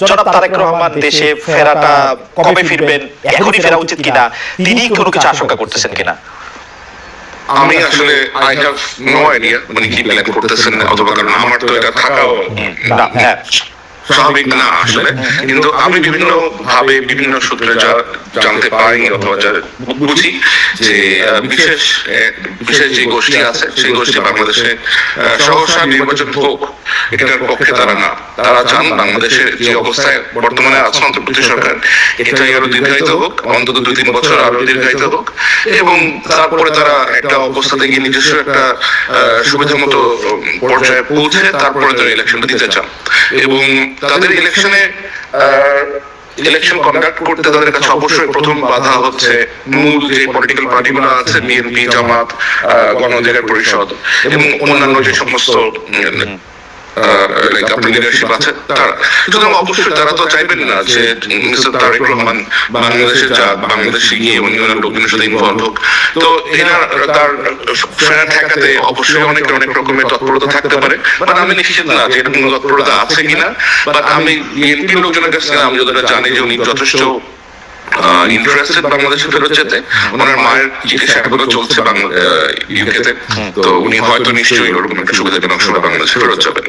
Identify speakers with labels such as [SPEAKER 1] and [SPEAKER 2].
[SPEAKER 1] জনাব তারেক রহমান দেশে ফেরাটা কবে ফিরবেন এখনই ফেরা উচিত কিনা তিনি কোনো কিছু আশঙ্কা করতেছেন কিনা?
[SPEAKER 2] আমি আসলে আই হ্যাভ নো আইডিয়া উনি কি প্ল্যান করতেছেন অথবা কারণ আমার তো এটা থাকাও
[SPEAKER 1] না। হ্যাঁ।
[SPEAKER 2] স্বাভাবিক না আসলে। কিন্তু আমি বিভিন্ন ভাবে বিভিন্ন সূত্রে যা জানতে পারি অথবা যা বুঝি যে বিশেষ বিশেষ যে গোষ্ঠী আছে সেই গোষ্ঠী বাংলাদেশে আহ, সহসা নির্বাচন হোক। এটার পক্ষে তারা না। তারা চান বাংলাদেশের যে অবস্থায় বর্তমানে আছে অন্তর্বর্তী সরকার। এটাই আরও দীর্ঘায়িত হোক, অন্তত দুই তিন বছর আরও দীর্ঘায়িত হোক, এবং তারপরে তারা একটা অবস্থাতে গিয়ে নিজস্ব একটা সুবিধা মতো পর্যায়ে পৌঁছে তারপরে তারা ইলেকশনটা দিতে চান। এবং তাদের ইলেকশনে ইলেকশন কন্ডাক্ট করতে তাদের কাছে অবশ্যই প্রথম বাধা হচ্ছে মূল যে পলিটিক্যাল পার্টিগুলো আছে বিএনপি জামাত গণ অধিকার পরিষদ এবং অন্যান্য যে সমস্ত আপনার লিডারশিপ আছে তারা সুতরাং অবশ্যই তারা তো চাইবেন না যে মিস্টার তারেক রহমান বাংলাদেশে যা বাংলাদেশে গিয়ে অন্য অন্য লোকজনের সাথে ইনভলভ হোক। তো এরা তার ফেরা ঠেকাতে অবশ্যই অনেক অনেক রকমের তৎপরতা থাকতে পারে। বাট আমি নিশ্চিত না যে এটা কোনো তৎপরতা আছে কিনা। বাট আমি বিএনপি লোকজনের কাছ থেকে আমি যতটা জানি যে উনি যথেষ্ট ইন্টারেস্টেড বাংলাদেশে ফেরত যেতে। ওনার মায়ের চিকিৎসা চলছে ইউকেতে। তো উনি হয়তো নিশ্চয়ই ওরকম একটা সুবিধাজনক সময় বাংলাদেশে ফেরত যাবেন